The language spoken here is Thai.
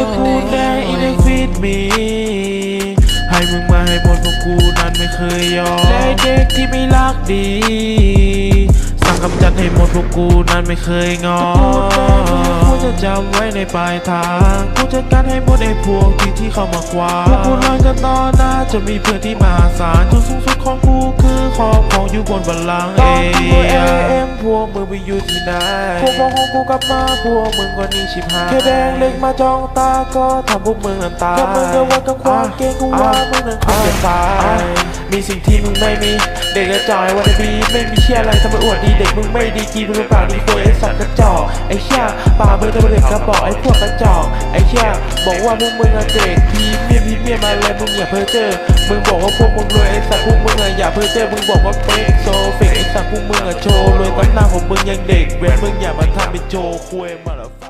ตระกูลแดงอินฟิตมีให้มึงมาให้หมดพวกกูนั้นไม่เคยยอมและเด็กที่ไม่รักดี สั่งกำจัดให้หมดพวกกูนั้นไม่เคยงอกูจะจำไว้ในปลายทางกูจะกันให้หมดไอ้พวกที่ที่เข้ามาควางพวกกูนอนกันนอนนะจะมีเพื่อนที่มหาศาลจุดสูงสุดของกูคือคร อบของอยู่บนบัลลังก์เอ็มพวกมึงไปอยู่ที่ไหนพวกมองของกูกลับมาพวกมึงก็หนี่ชิบหายแค่แดงเล็กมาจ้องตาก็ทำพวกมึงน้ำตาแค่มึงก็วัดกับความเก่งกูว่ามึงนั้นคงจะตาย มีสิ่งที่มึงไม่มี เด็กกระจอยวันดีไม่มีเชี่ยอะไรทำไมอวดดีเด็กมึงไม่ดีกีมึงเปล่าดีโวยไอสัตว์กระจอกไอ้เชี่ยป่าเบอร์จะเป็นเด็กกระบอกไอ้พวกกระจอกไอ้เชี่ยบอกว่าพวกมึงอะเด็กพีเมียพีเมียมาเลยมึงอย่าเพ้อเจ้อมึงบอกว่าพวกมึงรวยไอ้สัตว์พวกมึงอะอย่าเพ้อเจ้อมึงบอกว่าเฟกโซเฟกไอ้สัตว์พวกมึงอะโชว์รวยตอนหน้าของมึงยังเด็กเว้นมึงอย่ามาทำเป็นโจคุยมาละ